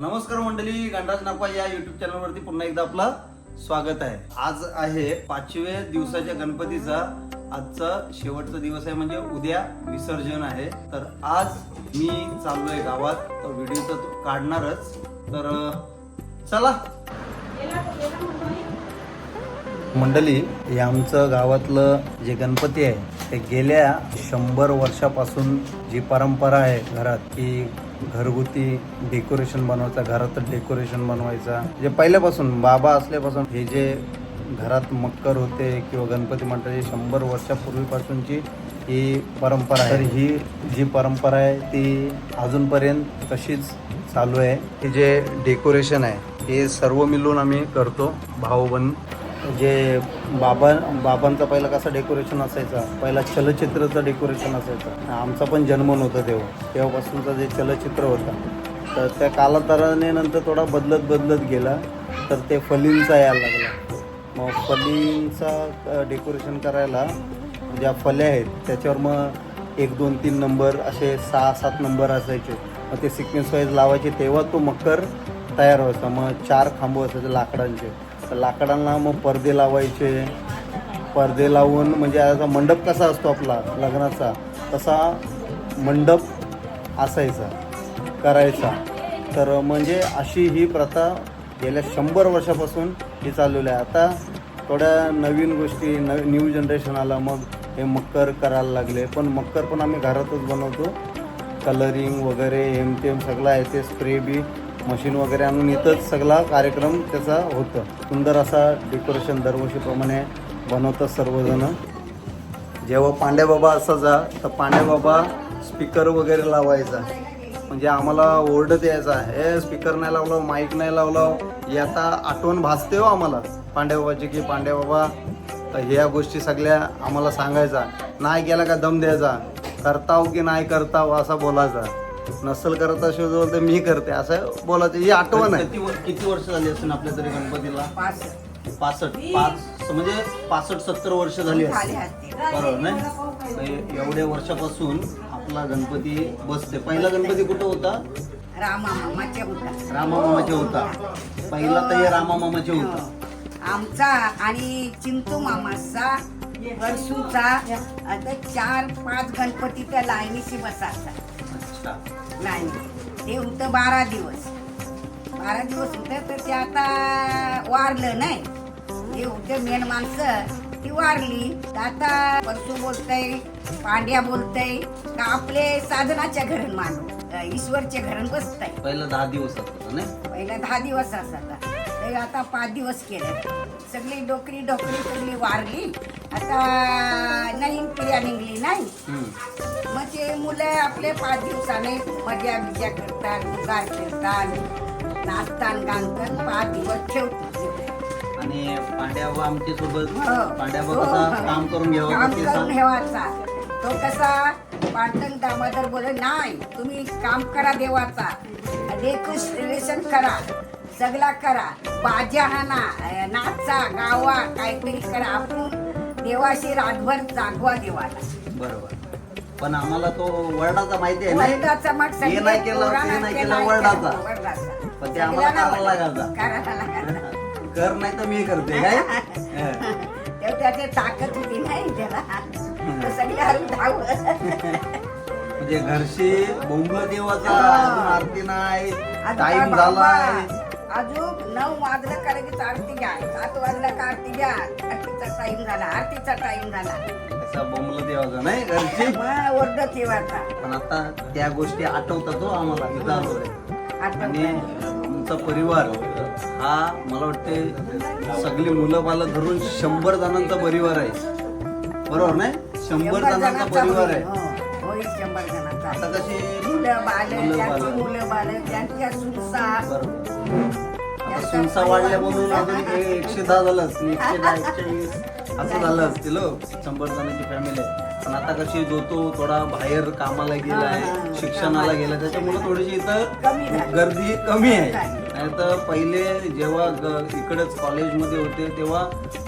नमस्कार मंडळी गंडाज नफा या युट्यूब चॅनलवरती पुन्हा एकदा आपलं स्वागत आहे. आज आहे पाचव्या दिवसाच्या गणपतीचा आजचा शेवटचा दिवस आहे म्हणजे उद्या विसर्जन आहे. तर आज मी चाललोय गावात तर व्हिडिओ तर काढणारच. तर चला. मंडळी हे आमचं गावातलं जे गणपती आहे ते गेल्या शंभर वर्षापासून जी परंपरा आहे घरात की घरगुती डेकोरेशन बनवायचा घरात डेकोरेशन बनवायचा. जे पहिल्यापासून बाबा असल्यापासून हे जे घरात मक्कर होते किंवा गणपती मंडळी शंभर वर्षापूर्वीपासूनची ही परंपरा आहे. तर ही जी परंपरा आहे ती अजूनपर्यंत तशीच चालू आहे. हे जे डेकोरेशन आहे हे सर्व मिळून आम्ही करतो. भाऊ बन जे बाबा बाबांचा पहिला कसं डेकोरेशन असायचं पहिला चलचित्राचं डेकोरेशन असायचं. आमचा पण जन्म नव्हता तेव्हा. तेव्हापासूनचं जे चलचित्र होतं. तर त्या कालांतराने नंतर थोडा बदलत बदलत गेला. तर ते फलींचा यायला लागला. मग फलींचा डेकोरेशन करायला ज्या फल्या आहेत त्याच्यावर मग एक दोन तीन नंबर असे सहा सात नंबर असायचे. मग ते सिक्वेन्स वाईज लावायचे तेव्हा तो मकर तयार व्हायचा. मग चार खांब असायचे लाकडांचे. लाकडांना मग पडदे लावायचे. पडदे लावून म्हणजे आता मंडप कसा असतो आपला लग्नाचा तसा मंडप असायचा करायचा. तर म्हणजे अशी ही प्रथा गेल्या शंभर वर्षापासून ही चाललेली आहे. आता थोड्या नवीन गोष्टी नव न्यू जनरेशन आला मग हे मक्कर करायला लागले. पण मक्कर पण आम्ही घरातच बनवतो. कलरिंग वगैरे हेम तेम सगळं आहे ते स्प्रे बी मशीन वगैरे आणून इथंच सगळा कार्यक्रम त्याचा होतं. सुंदर असा डेकोरेशन दरवर्षीप्रमाणे बनवतात सर्वजण. जेव्हा पांड्याबाबा असायचा तर पांड्याबाबा स्पीकर वगैरे लावायचा. म्हणजे आम्हाला ओरडत यायचा हे स्पीकर नाही लावलं माईक नाही लावलं. ही आता आठवण भासते हो आम्हाला. पांड्याबाबाची की पांड्याबाबा तर ह्या गोष्टी सगळ्या आम्हाला सांगायचा. नाही गेला का दम द्यायचा? करताव हो की नाही करताव हो, असा बोलायचा. नसल करत असेल तर मी करते. असं बोलायचं. ही आठवण आहे. किती किती वर्ष झाली असेल आपल्या तरी गणपतीला? पासष्ट. पाच म्हणजे पासष्ट सत्तर वर्ष झाली झाली असतील. बरोबर नाही? तर एवढ्या वर्षापासून आपला गणपती बसते पहिला गणपती कुठं होता? रामा मामाच्या होता. रामा मामाचे होता. पहिला तर हे रामा मामाचे होता. हो. आमचा आणि चिंतू मामाचा वर्षूचा आता चार पाच गणपती त्या लाईनीशी बसायचा. अच्छा लाईनी ते होतं बारा दिवस. बारा दिवस होतं तर ते आता वारलं नाही. ते होते मेन माणसं ती वारली. आता परसू बोलतय पांड्या बोलतय का आपले साधनाच्या घरण मानू ईश्वरच्या घरण बसतय. पहिला दहा दिवस होता नाही? पहिला दहा दिवस असायचा. ते आता पाच दिवस केले. सगळी डोकरी डोकरी सगळी वारली. आता नवीन पिढ्या निघली नाही. मग ते मुलं आपले पाच दिवसाने मजा बिजा करतात उगार खेळतात नाचतात गाणतात पाच दिवस ठेवतात आणि पांड्याबा आमच्यासोबत हो. पांड्याबा हो, कसा हो. काम करून घ्यावं काम करून ठेवायचा. तो कसा पाटण दामोदर बोले नाही तुम्ही काम करा देवाचा. डेकोरेशन करा सगळा करा. बाजा हाना नाचा गावा काहीतरी करा. आपण देवाशी रातभर जागवा देवाला. बरोबर. पण आम्हाला तो वर्डाचा माहिती आहे नाही वर्धाचा मग हे नाही केलं, ते नाही केलं, वर्धाचा. पण ते आम्हाला करायला लागायचा. कर नाही तर मी करते काय? हं. तेव्हा त्याची ताकद होती नाही त्याला. तो सगळे हरून धाव म्हणजे घरशी बोंबल देवाचा. अजून आरती नाही टाइम बाबा, झालाय. अजून नऊ वाजलं का लगेच आरती घ्या सात वाजला का आरती घ्या? आरतीचा टाइम झाला आरतीचा टाइम झाला. असा बोंबल देवाचा नाही घरची? मग ओरडत ठेवायचा पण आता त्या गोष्टी आठवतात हो आम्हाला इथं आलोय आणि आठवत आमचा परिवार हा मला वाटते सगळी मुलं बालं धरून शंभर जणांचा परिवार आहे. बरोबर नाही? शंभर जणांचा परिवार आहे. होईल शंभर जणांचा. आता कशी? मुलं बाल मुलं त्यांची बालं. मुलं बाल त्यांच्या सुनसा वाढल्या म्हणून अजून हे एकशे दहा झालं असतील एकशे दहा एकशे वीस असं झालं असतील हो, शंभर जणांची फॅमिली आहे पण आता कशी जो तो थोडा बाहेर कामाला गेलाय शिक्षणाला गेलाय त्याच्यामुळे थोडीशी इथं गर्दी कमी आहे. नाही तर पहिले जेव्हा ग- इकडेच कॉलेजमध्ये होते तेव्हा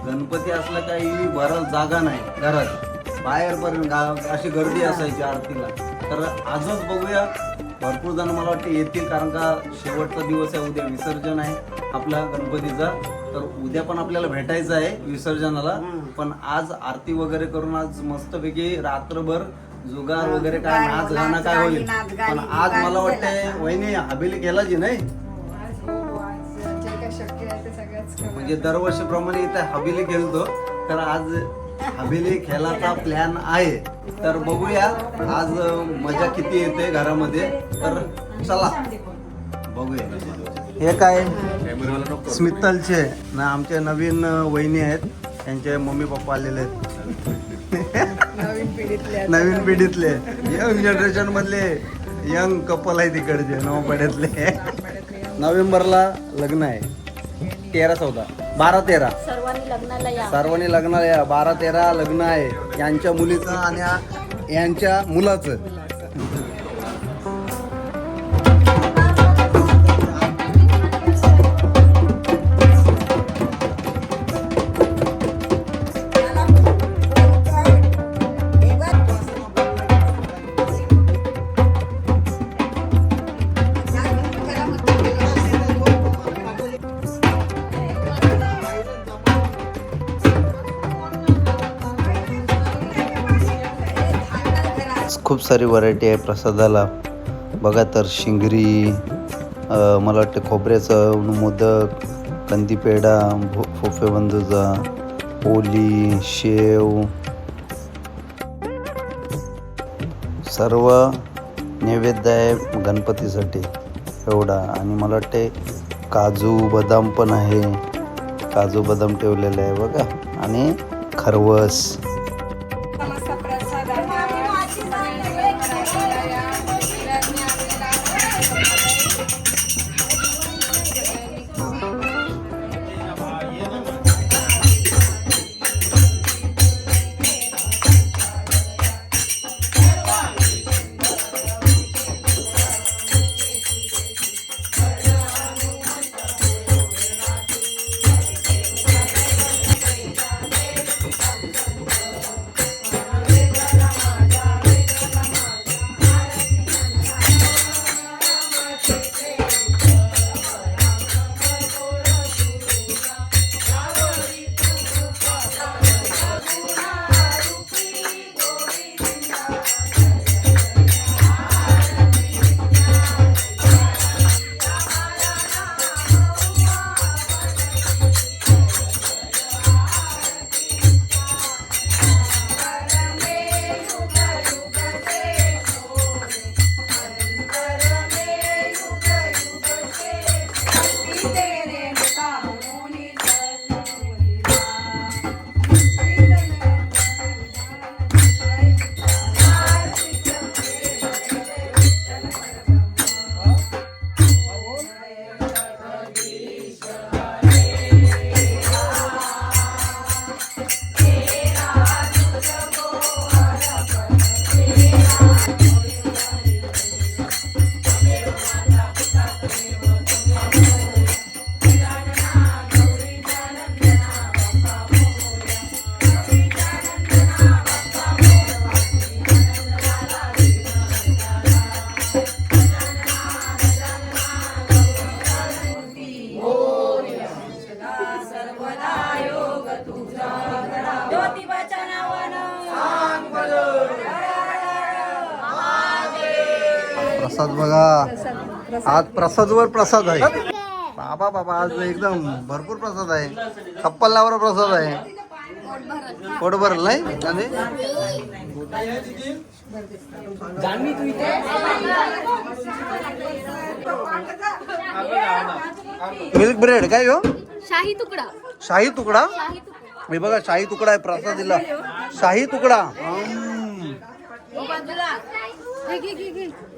गणपती असला काही बरं जागा नाही घरात. बाहेरपर्यंत गा- अशी गर्दी असायची आरतीला. तर आजच बघूया भरपूर जण मला वाटते येतील कारण का शेवटचा दिवस आहे उद्या विसर्जन आहे आपल्या गणपतीचा. तर उद्या पण आपल्याला भेटायचं आहे विसर्जनाला. पण आज आरती वगैरे करून आज मस्तपैकी रात्रभर जुगार वगैरे काय नाच गाणं काय होईल. पण आज मला वाटतंय केला. वहिनी हवेली केलाची नाही? आज हो आज जे सगळंच करा. म्हणजे दरवर्षीप्रमाणे इथं हवेली खेळतो तर आज हवेली खेळाचा प्लॅन आहे. तर बघूया आज मजा किती येते घरामध्ये. तर चला बघूया. हे काय? स्मितलचे ना आमचे नवीन वहिनी आहेत. त्यांचे मम्मी पप्पा आलेले आहेत. नवीन पिढीतले आता. नवीन पिढीतले. यंग जनरेशन मधले यंग कपल आहे तिकडचे नवपाड्यातले नोव्हेंबरला लग्न आहे. तेरा चौदा. बारा तेरा. सर्वांनी लग्नाला या. सर्वांनी लग्नाला या. बारा तेरा लग्न आहे. यांच्या मुलीचं आणि यांच्या मुलाचं. सारी व्हरायटी आहे प्रसादाला. बघा तर शिंगरी मला वाटतं खोबऱ्याचं मोदक कंदी पेढा भो फोफे बंदुजा पोली शेव. सर्व नैवेद्य आहे गणपतीसाठी एवढा. आणि मला वाटते काजू बदाम पण आहे. काजू बदाम ठेवलेले आहे बघा. आणि खरवस. प्रसादवर प्रसाद आहे. बाबा बाबा आज एकदम भरपूर प्रसाद आहे. छप्पन प्रसाद आहे. पोट भरल नाही? आणि? मिल्क ब्रेड काय हो शाही तुकडा. शाही तुकडा? हे बघा शाही तुकडा आहे प्रसाद दिला शाही तुकडा.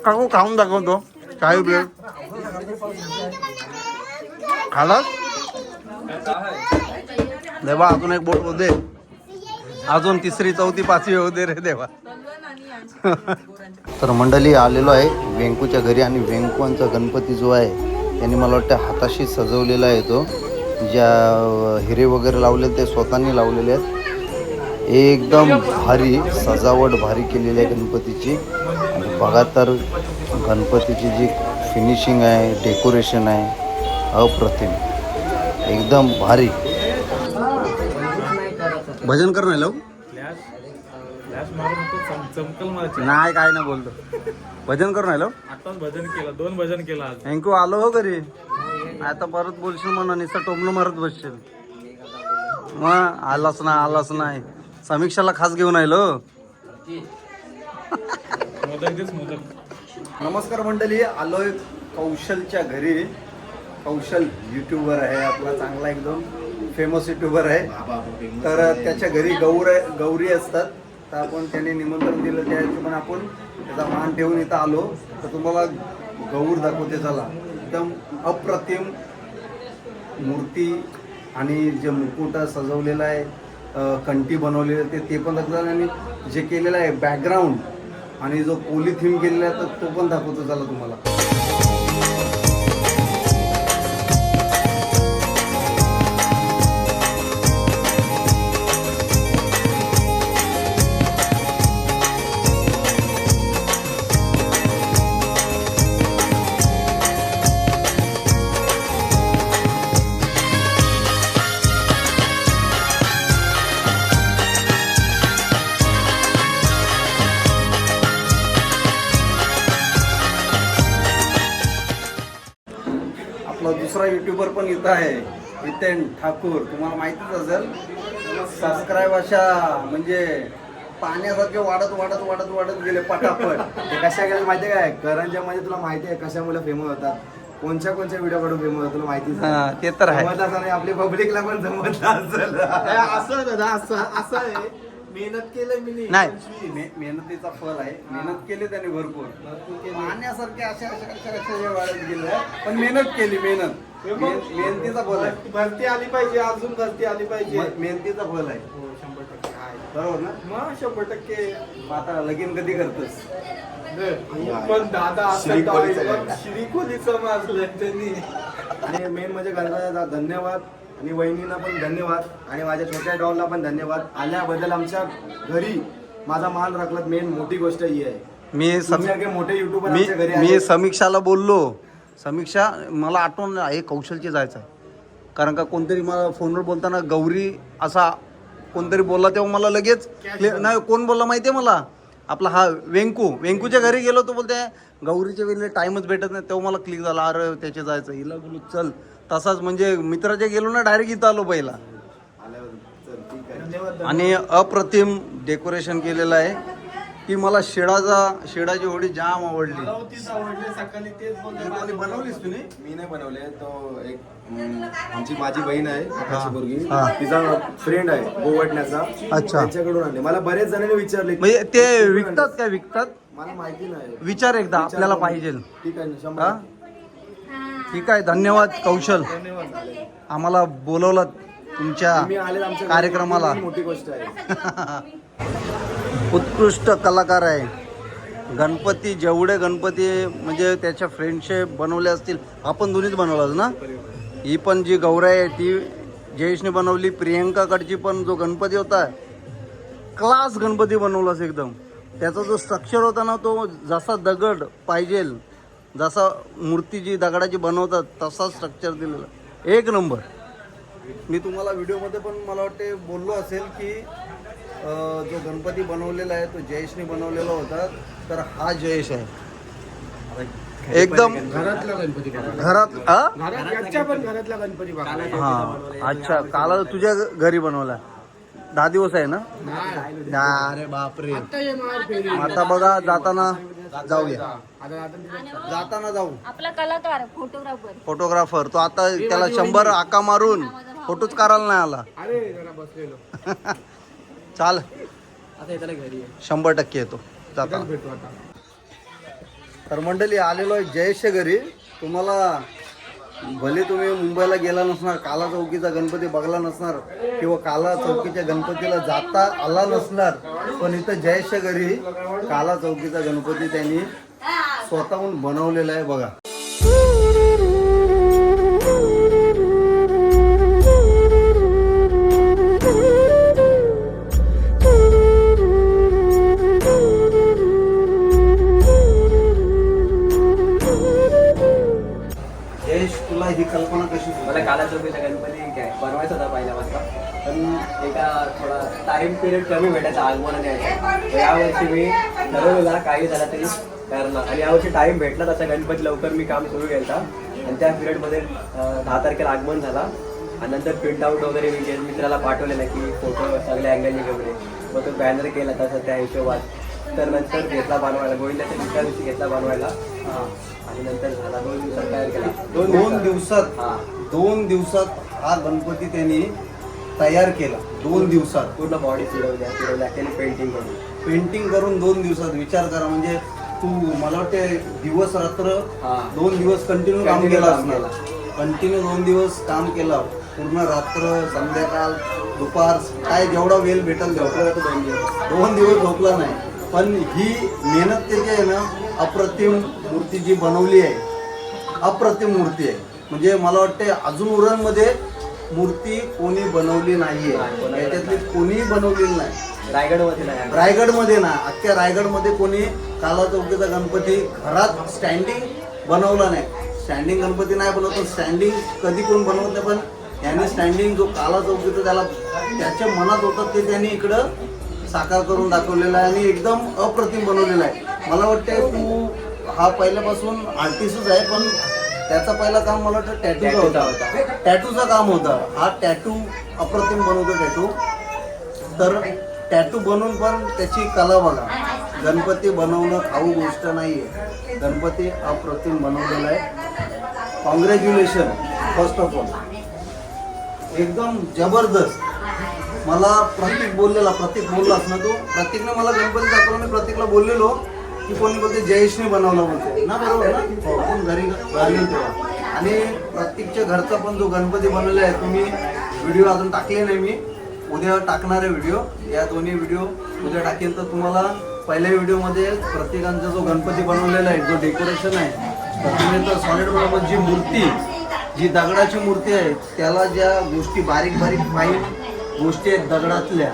काकू खाऊन दाखवतो काय उपयोग? खालास? देवा अजून एक बोट दे अजून तिसरी चौथी पाचवी होऊ दे रे देवा. तर मंडळी आलेलो आहे वेंकूच्या घरी आणि वेंकूंचा गणपती जो आहे त्यांनी मला वाटतं हाताशी सजवलेला आहे तो. ज्या हिरे वगैरे लावले ते स्वतःनी लावलेले आहेत. एकदम भारी सजावट भारी केलेली आहे गणपतीची. आणि बघा तर गणपतीची जी फिनिशिंग आहे डेकोरेशन आहे अप्रतिम. एकदम भारी. भजन कर नाही लव. नाही काय ना बोलतो. भजन कर नाही लव. आताच भजन केलं दोन भजन केलं थँक्यू आलो हो घरी. आता परत बोलशील म्हणून नुसतं टोमलं मारत बसशील. मग आलाच ना आलाच नाही. समीक्षाला खास घेऊन आलो मोदक. नमस्कार मंडळी आलोय कौशलच्या घरी. कौशल युट्यूबर आहे आपला चांगला एकदम फेमस युट्यूबर आहे. तर त्याच्या घरी गौर गौरी असतात. तर आपण त्याने निमंत्रण दिलं त्या हिशोबाने आपण त्याचा मान ठेवून इथं आलो. तर तुम्हाला गौर दाखवते चला. एकदम अप्रतिम मूर्ती आणि जे मुकुट सजवलेलं आहे कंठी बनवलेली ते ते पण दाखवतात. आणि जे केलेलं आहे बॅकग्राऊंड आणि जो पोली थीम केलेला आहे तर तो पण दाखवतो चला तुम्हाला. युट्यूबर पण इथं आहे. हितेन ठाकूर. तुम्हाला माहितीच असेल सबस्क्राईब अशा म्हणजे पाण्यासारखे वाढत वाढत वाढत वाढत गेले पटापट. ते कशा गेल्या माहिती काय? करंजामध्ये तुला माहिती आहे कशामुळे फेमस होतात. कोणत्या कोणत्या व्हिडिओ कडून फेमस होतात तुला. हा, ते तर आहे. जमत असं नाही आपली पब्लिकला पण जमत असेल असं दादा असं असं आहे. मेहनत केलं मी नाही. मे- मेहनतीचा फल आहे. मेहनत केली त्याने भरपूर. पाण्यासारखे अशा अशा अशा अशा हे वाढत गेले पण मेहनत केली मेहनत. मेहन- मेहनतीचा फल आहे. भरती आली पाहिजे अजून भरती आली पाहिजे. म- मेहनतीचा फल आहे. हो, शंभर टक्के आहे. बरोबर ना? मग शंभर टक्के. मग आता लगीन कधी करतोस? पण दादा श्रीकोलीचं असं आहे. श्रीकोलीचं माजलं त्यांनी. आणि मेन म्हणजे धन्यवाद. आणि वहिनीला पण धन्यवाद आणि माझ्या छोट्या डॉलला पण धन्यवाद. आल्याबद्दल आमच्या घरी माझा मान राखलात. मेन मोठी गोष्ट ही आहे. मी तुमच्यासारखे मोठे युट्यूबर मी मी. समीक्षाला बोललो. समीक्षा मला आठवण आहे कौशलची जायचं आहे. कारण का कोणतरी मला फोनवर बोलताना गौरी असा कोणतरी बोलला तेव्हा मला लगेच नाही कोण बोलला माहिती आहे मला? आपला हा वेंकू. वेंकूच्या घरी गेलो तो बोलते गौरीच्या वेळेला टाइमच भेटत नाही. तेव्हा मला क्लिक झाला अरे त्याचे जायचं हिला बोलू चल. तसाच म्हणजे मित्राच्या गेलो ना डायरेक्ट इथं आलो पहिला. आणि अप्रतिम डेकोरेशन केलेलं आहे. की मला शेडाचा शेडाची होडी जाम आवडली. कोणी बनवलीस तुम्ही मी नाही बनवले तो एक आमची माझी बहीण आहे हा. तिचा फ्रेंड आहे गोवटण्याचा अच्छा. त्यांच्याकडून आणले. मला बरेच जणांनी विचारले म्हणजे ते विकतात काय विकतात? मला माहिती नाही. विचार एकदा आपल्याला. पाहिजे. ठीक आहे. ठीक आहे धन्यवाद कौशल. आम्हाला बोलवलं तुमच्या कार्यक्रमाला. मोठी गोष्ट आहे. उत्कृष्ट कलाकार आहे. गणपती जेवढे गणपती म्हणजे त्याच्या फ्रेंडचे बनवले असतील आपण दोन्हीच बनवलाच ना? ही पण जी गौरा आहे ती जयेशने बनवली प्रियंकाकडची पण जो गणपती होता क्लास गणपती बनवलास एकदम. त्याचा जो स्ट्रक्चर होता ना तो जसा दगड पाहिजे जसा मूर्ती जी दगडाची बनवतात तसा स्ट्रक्चर दिलेला. एक नंबर मी तुम्हाला व्हिडिओमध्ये पण मला वाटते बोललो असेल की जो गणपती बनवलेला आहे तो जयेशने बनवलेला होता तर हा जयेश आहे. एकदम घरातला गणपती घरात? घरात पण घरातला गणपती हा. अच्छा काल तुझ्या घरी बनवला. दहा दिवस आहे ना? अरे बापरे. आता बघा जाताना जाऊया. जाताना जाऊ. आपला कलाकार फोटोग्राफर. फोटोग्राफर तो आता त्याला शंभर आका मारून फोटोच करायला नाही आला. अरे जरा बसलेलो. चाल. आता येताना घरी शंभर टक्के येतो. जाता. भेटू आता. तर मंडळी आलेलो आहे जयेशच्या घरी. तुम्हाला भले तुम्ही मुंबईला गेला नसणार काला चौकीचा गणपती बघला नसणार किंवा काला चौकीच्या गणपतीला जाता आला नसणार पण इथं जयेशच्या घरी काला चौकीचा गणपती त्यांनी स्वतःहून बनवलेला आहे बघा. जयेश तुला ही कल्पना कशी मला काला चौकीचा गणपती काय बनवायचा होता पहिल्यापासून पण एका थोडा टाइम पिरियड कमी भेटायचा आगमन यायचा यावर्षी मी ठरवलेला काही झाला तरी. करणार. आणि यावर्षी टाइम भेटला तसा. गणपती लवकर मी काम सुरू केलं आणि त्या पिरियडमध्ये दहा तारखेला आगमन झाला. आणि नंतर प्रिंट आउट वगैरे मी जे मित्राला पाठवलेला की फोटो सगळ्या अँगलने वगैरे मग तो बॅनर केला तसं त्या हिशोबात. तर नंतर घेतला बनवायला. गोविंदाच्या दुसऱ्या दिवशी घेतला बनवायला. हा. आणि नंतर झाला. दोन दिवसात तयार केला. दोन दिवसात? हा. दोन दिवसात हा गणपती त्यांनी तयार केला. दोन दिवसात. पूर्ण बॉडी फिरवल्या. फिरवल्या. केली पेंटिंग करून. पेंटिंग करून दोन दिवसात. विचार करा. म्हणजे तू मला वाटते दिवस रात्र. दोन दिवस कंटिन्यू काम केलं असणार. कंटिन्यू दोन दिवस काम केलं. पूर्ण रात्र संध्याकाळ दुपार काय जेवढा वेळ भेटेल तेवढा दोन दिवस. दोन दिवस झोपला नाही. पण ही मेहनत त्याची आहे ना अप्रतिम मूर्ती जी बनवली आहे अप्रतिम मूर्ती आहे. म्हणजे मला वाटते अजून उरणमध्ये मूर्ती कोणी बनवली नाही, कोणाला याच्यातली कोणीही बनवलेली नाही. रायगडमध्ये नाही. रायगडमध्ये ना अख्ख्या रायगडमध्ये कोणी काला चौकीचा गणपती घरात स्टँडिंग बनवला नाही. स्टँडिंग गणपती नाही बनवत पण स्टँडिंग कधी कोण बनवत नाही पण याने स्टँडिंग जो काला चौकीचा त्याला त्याच्या मनात होतं ते त्यांनी इकडं साकार करून दाखवलेला आहे आणि एकदम अप्रतिम बनवलेला आहे. मला वाटते तू हा पहिल्यापासून आर्टिस्टच आहे पण त्याचा पहिला काम मला वाटतं टॅटूचा होता. टॅटूचा काम होता. हा टॅटू अप्रतिम बनवतो टॅटू तर टॅटू बनवून पण त्याची कला बघा. गणपती बनवणं खाऊ गोष्ट नाही आहे गणपती अप्रतिम बनवलेला आहे. कॉंग्रॅच्युलेशन फर्स्ट ऑफ ऑल एकदम जबरदस्त. मला प्रतीक बोललेला प्रतीक बोललास ना तू? प्रतीकने मला गणपती दाखवला मी प्रतीकला बोललेलो की कोणी बोलते जयेशने बनवला बोलते. ना बरोबर ना? हो, आपण घरी घरी तेव्हा आणि प्रत्येकच्या घरचा पण जो गणपती बनवला आहे तुम्ही व्हिडिओ अजून टाकले नाही मी. उद्या टाकणारे व्हिडिओ या दोन्ही व्हिडिओ उद्या टाकेल तर तुम्हाला पहिल्या व्हिडिओमध्ये प्रत्येकांचा जो गणपती बनवलेला आहे जो डेकोरेशन आहे तर तुम्ही तर सॉलिड बरोबर जी मूर्ती जी दगडाची मूर्ती आहे त्याला ज्या गोष्टी बारीक बारीक फाईन गोष्टी आहेत दगडातल्या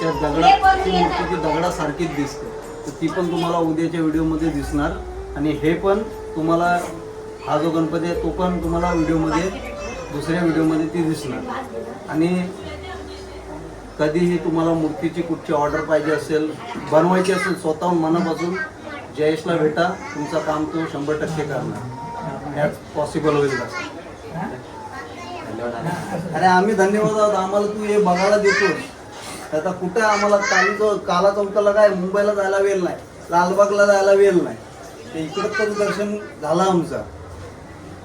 त्या दगडाची मूर्ती ती दगडासारखीच दिसते. तर ती पण तुम्हाला उद्याच्या व्हिडिओमध्ये दिसणार. आणि हे पण तुम्हाला हा जो गणपती आहे तो पण तुम्हाला व्हिडिओमध्ये दुसऱ्या व्हिडिओमध्ये ती दिसणार. आणि कधीही तुम्हाला मूर्तीची कुठची ऑर्डर पाहिजे असेल बनवायची असेल स्वतःहून मनापासून जयेशला भेटा तुमचं काम तो शंभर टक्के करणार. याच पॉसिबल होईल अरे आम्ही धन्यवाद आहोत. आम्हाला तू हे बघायला देतोस. आता कुठे आम्हाला काली काला चौकाला काय मुंबईला जायला वेळ नाही लालबागला जायला वेळ नाही. ते इकडं तर दर्शन झालं आमचं.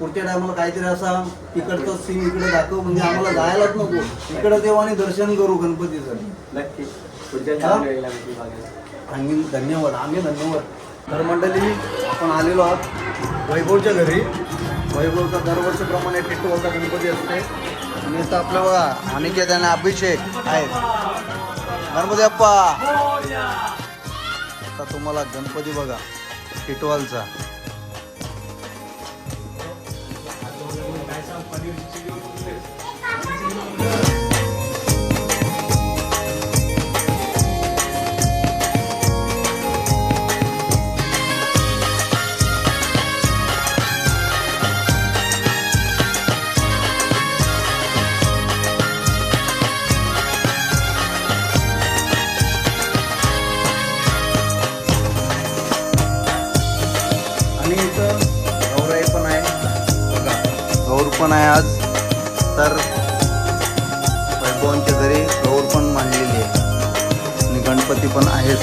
पुढच्या टायमाला काहीतरी असा तिकडचं सीन इकडे दाखव म्हणजे आम्हाला जायलाच नको. इकडे देऊ आणि दर्शन करू गणपतीचं. नक्की. पुढच्या? छान वेळेला नक्की बघायला आम्ही धन्यवाद आम्ही धन्यवाद. तर मंडळी आपण आलेलो आहोत वैभवच्या घरी. वैभवचा दरवर्षीप्रमाणे टिटोलचा गणपती असते. आणि इथं आपलं बघा अनिकेत आणि अभिषेक आहेत. गणपती अप्पा आता तुम्हाला गणपती बघा टिटवालचा. पण आहे आज. तर वैभवांच्या घरी गौर पण मांडलेली आहे. आणि गणपती पण आहेच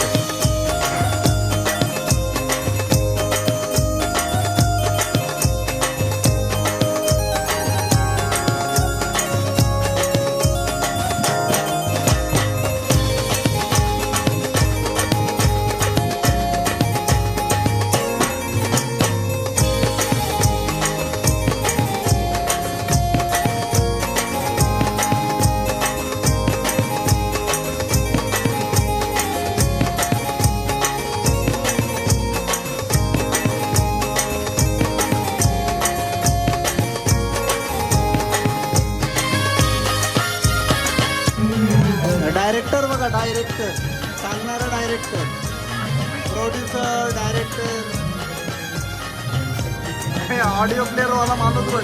ऑडिओ प्लेअर वाला माणूस होय.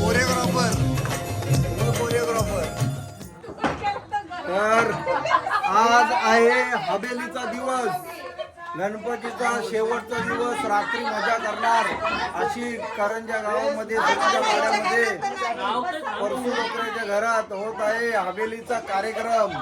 कोरिओग्राफर. कोरिओग्राफर. तर आज आहे हवेलीचा दिवस. गणपतीचा शेवटचा दिवस रात्री मजा करणार अशी करंजा गावामध्ये वाड्यामध्ये पाड्यामध्ये परसू घरात होत आहे हवेलीचा कार्यक्रम.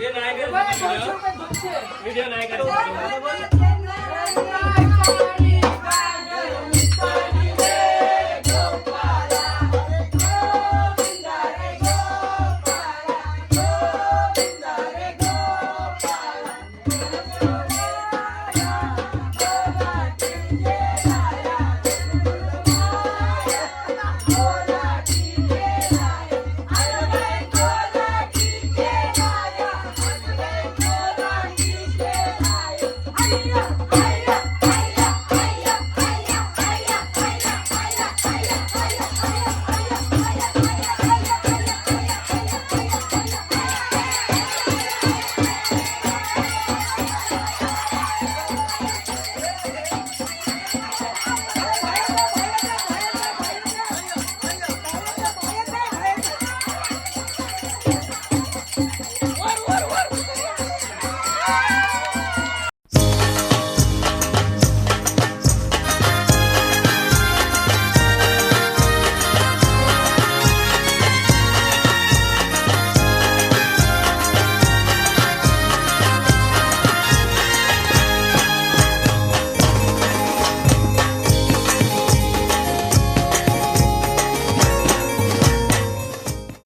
ये नायक है वीडियो नायक है